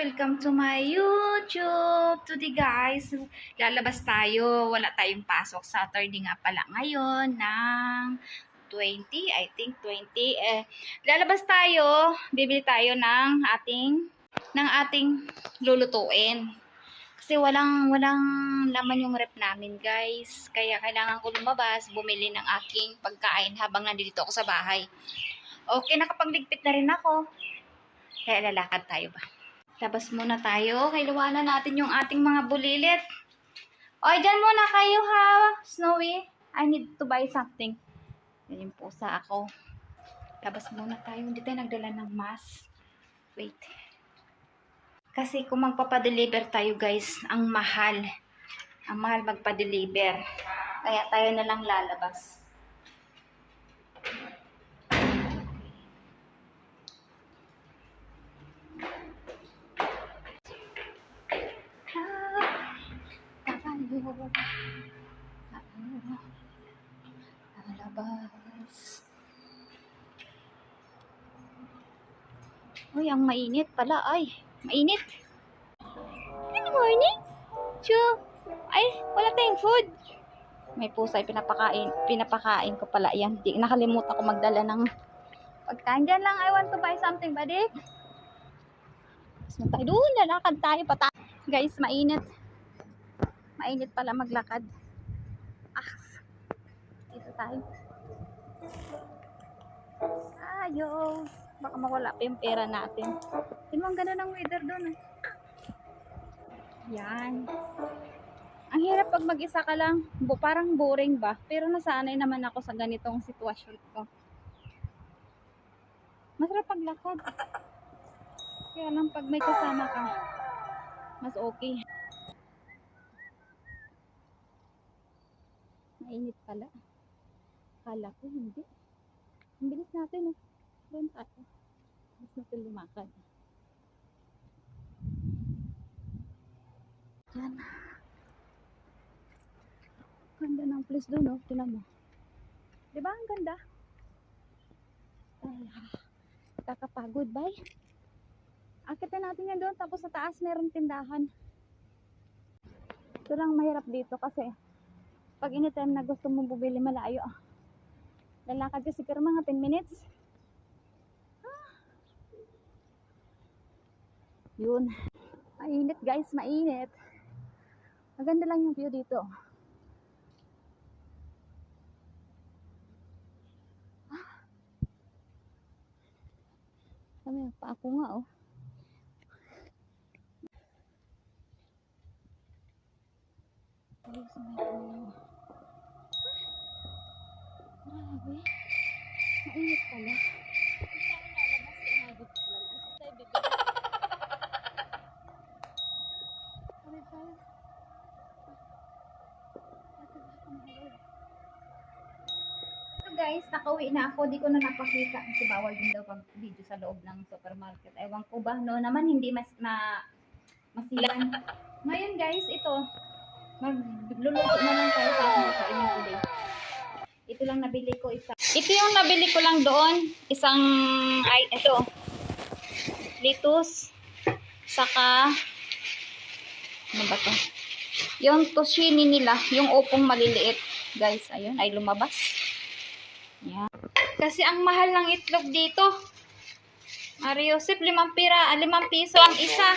Welcome to my YouTube! Today guys, lalabas tayo. Wala tayong pasok. Saturday nga pala ngayon ng 20, I think 20. Eh, lalabas tayo. Bibili tayo ng ating ng ating lulutuin. Kasi walang walang laman yung rep namin, guys. Kaya kailangan ko lumabas, bumili ng aking pagkain habang nandito ako sa bahay. Okay, nakapagligpit na rin ako. Kaya lalakad tayo ba? Labas muna tayo. Kailangan natin yung ating mga bulilit. Oy, dyan muna kayo ha, Snowy. I need to buy something. Yan yung pusa ako. Labas muna tayo. Hindi tayo nagdala ng mask. Wait. Kasi kung magpapadeliver tayo guys, ang mahal. Ang mahal magpa-deliver. Kaya tayo na lang lalabas. Lalabas. Uy, ang mainit pala. Ay, mainit. Good morning. Chu. Ay, wala tayong food. May pusa ay pinapakain. Pinapakain ko pala yan. Di, nakalimutan ko magdala ng pagkain. Diyan lang, I want to buy something, buddy. Mas tayo doon, lalakad tayo pata. Guys, mainit. Mainit pala maglakad. Ah, dito tayo. Ayos. Baka mawala pa yung pera natin. Mo, ang ganda weather doon. Eh. Yan. Ang hirap pag mag-isa ka lang. Parang boring ba? Pero nasanay naman ako sa ganitong sitwasyon ko. Masarap paglakad. Kaya lang pag may kasama ka, mas okay. Mainit pala. Kala ko hindi. Ang bilis natin eh. Doon tayo. Bilis natin lumakad. Yan. Ganda ng place doon, oh. Tinan mo. Di ba ang ganda? Ay, ah. kakapagod, bye. Akitin natin yan doon. Tapos sa taas meron tindahan. Ito lang mahirap dito kasi pag anytime na gusto mong bumili malayo. Lalakad ka siguro mga 10 minutes. Ah. Yun. Mainit guys, mainit. Maganda lang yung view dito. Ah. Kami, pa ako nga oh. Ayos na yun. Grabe. Mainit pala. Guys, nakauwi na ako. Di ko na napakita kasi bawal din daw pag video sa loob ng supermarket. Ewan ko ba, no? Naman hindi mas ma masilan. Ngayon guys, ito. Magluluto na lang tayo sa aking kainin today. Ito lang nabili ko isa. Ito yung nabili ko lang doon. Isang, ay, ito. Litus. Saka, ano ba to? Yung toshini nila, yung upong maliliit. Guys, ayun, ay lumabas. Yan. Kasi ang mahal ng itlog dito. Mariosip, limang pira, ah, limang piso ang isa.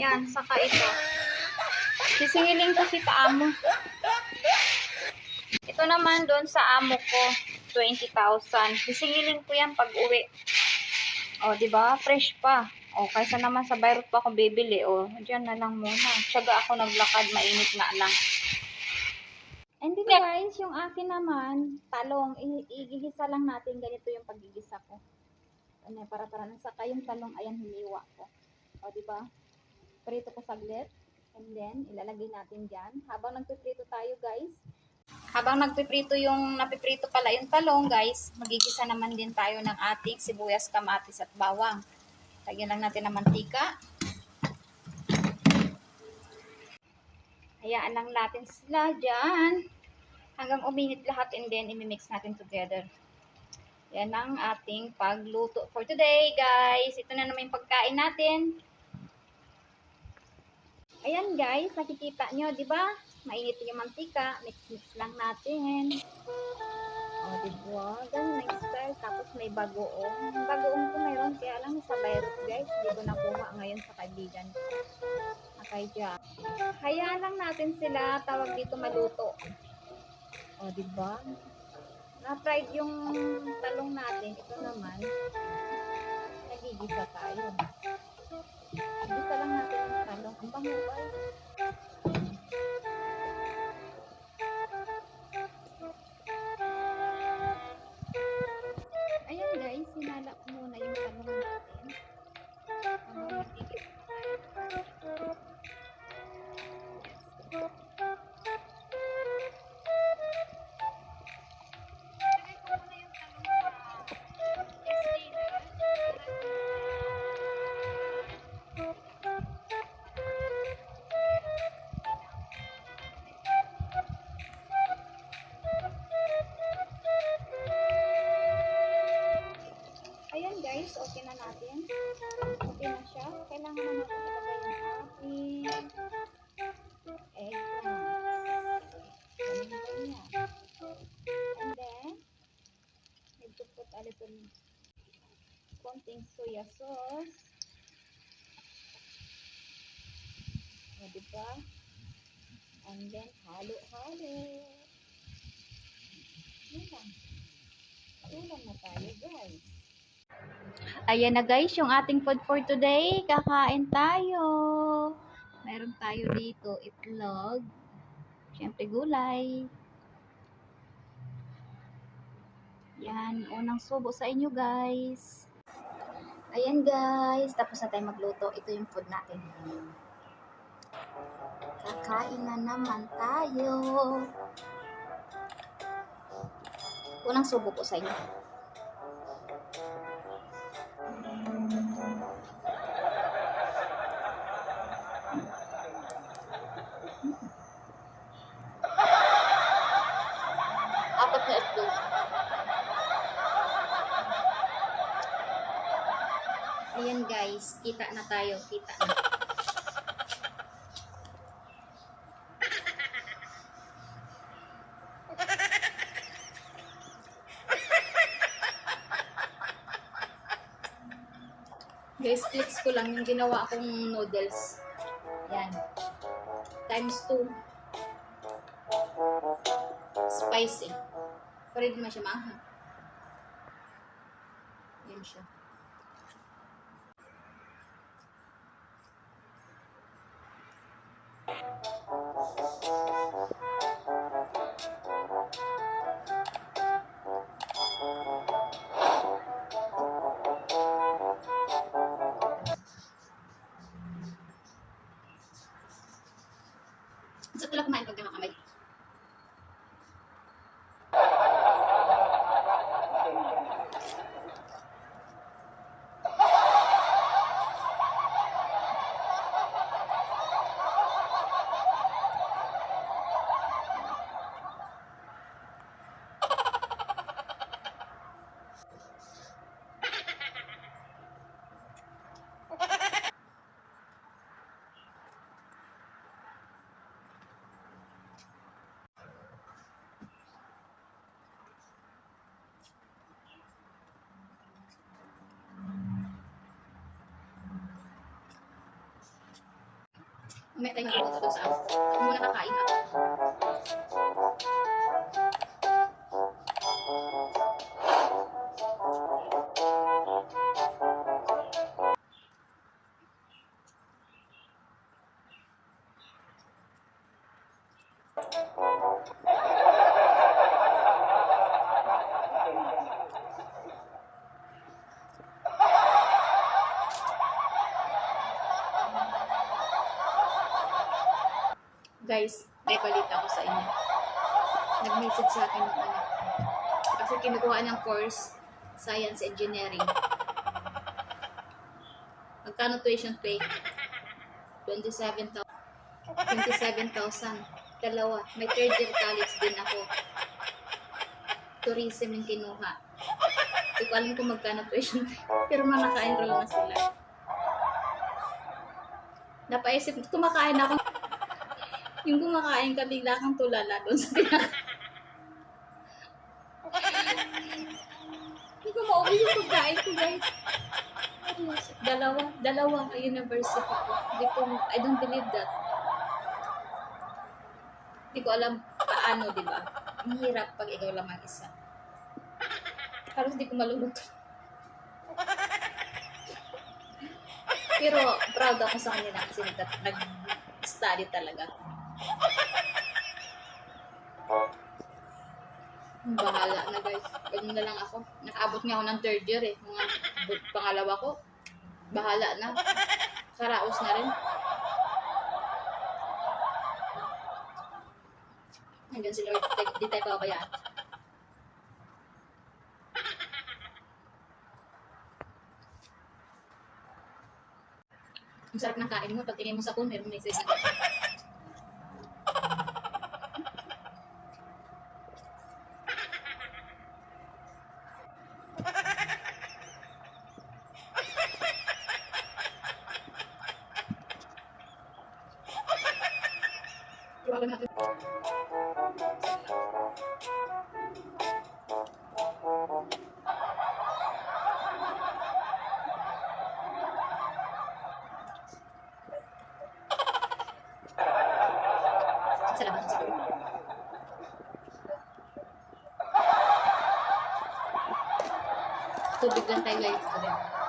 Yan, saka ito. Sisingilin ko si Amo. Ito naman doon sa amo ko, 20,000. Sisingilin ko yan pag uwi. O, di ba? Fresh pa. O, kaysa naman sa Beirut pa ako bibili. O, dyan na lang muna. Tsaga ako naglakad, mainit na lang. Guys, yung akin naman, talong, igigisa lang natin. Ganito yung pagigisa ko. Ano, para para nang saka yung talong, ayan, hiniwa ko. O, di ba? Prito ko saglit. And then, ilalagay natin dyan. Habang nagpiprito tayo, guys. Habang nagpiprito yung, napiprito pala yung talong, guys, magigisa naman din tayo ng ating sibuyas, kamatis at bawang. Lagyan lang natin ng mantika. Hayaan lang natin sila dyan. Hanggang uminit lahat and then imimix natin together. Yan ang ating pagluto for today, guys. Ito na naman yung pagkain natin. Ayan, guys. Nakikita nyo, di ba? Mainit yung mantika. Mix-mix lang natin. O, di ba? Ganun yung style. Tapos may bagoong. Bagoong ko meron. Kaya lang sa Beirut, guys. Hindi ko nakuha ngayon sa kaibigan. Okay, dyan. Hayaan lang natin sila. Tawag dito maluto. O, di ba? Na-fried yung talong natin. Ito naman, nagigisa tayo. Gisa lang natin yung talong. Ang bango ba? Ganyan. And then, need to put a little konting soya sauce. O, diba? And then, halo-halo. Yun lang. Ulam na tayo, guys. Ayan na guys, yung ating food for today. Kakain tayo. Meron tayo dito itlog. Siyempre gulay. Yan, unang subo sa inyo guys. Ayan guys, tapos na tayo magluto. Ito yung food natin. Kakain na naman tayo. Unang subo po sa inyo. Kita na tayo, kita na. Guys, clips ko lang yung ginawa kong noodles. Yan. Times 2. Spicy. Pwede naman siya. Umaya tayo magluto doon sa ako. Muna kakain ako. Guys, may balita ko sa inyo. Nag-message sa akin ng anak ko. Kasi kinukuha ng course, Science Engineering. Magkano tuition pay? 27,000. 27,000. Dalawa. May third year college din ako. Tourism yung kinuha. Hindi ko alam kung magkano tuition fee. Pero mga naka-enroll na sila. Napaisip, kumakain ako. Yung kumakain ka, bigla kang tulala doon sa pinaka. Hindi ko maubos yung pagkain ko, guys. Dalawa, dalawa ang university ko. Hindi ko, I don't believe that. Hindi ko alam paano, di ba? Ang hirap pag ikaw lang ang isa. Halos hindi ko maluluto. Pero proud ako sa kanila kasi nag- nag-study talaga. Bahala na guys. Ganun na lang ako. Nakaabot nga ako ng third year eh. Mga pangalawa ko. Bahala na. Karaos na rin. Hanggang si Lord, di- tayo pabayaan. Ang sarap ng kain mo. Pag tingin mo sa phone, may isa Iwagan natin. Salamat sa. Tubig lang tayo guys.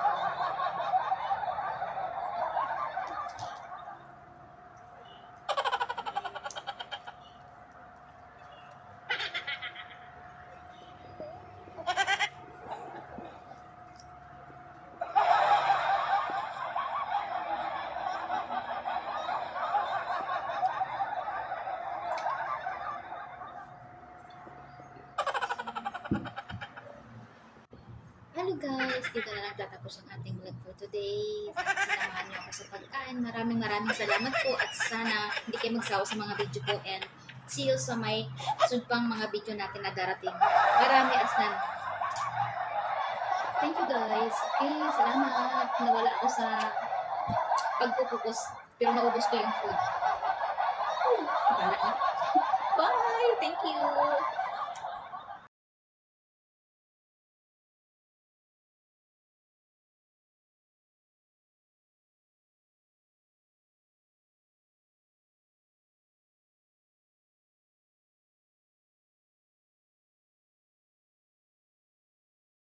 Hello guys! Dito na nagtatapos ang ating vlog for today. Sinamahan niyo ako sa pagkain. Maraming maraming salamat po at sana hindi kayo magsawa sa mga video ko and see you sa may sunod pang mga video natin na darating. Marami aslan. Thank you guys. Okay, salamat. Nawala ako sa pagpupukos pero naubos ko yung food. Bye! Thank you!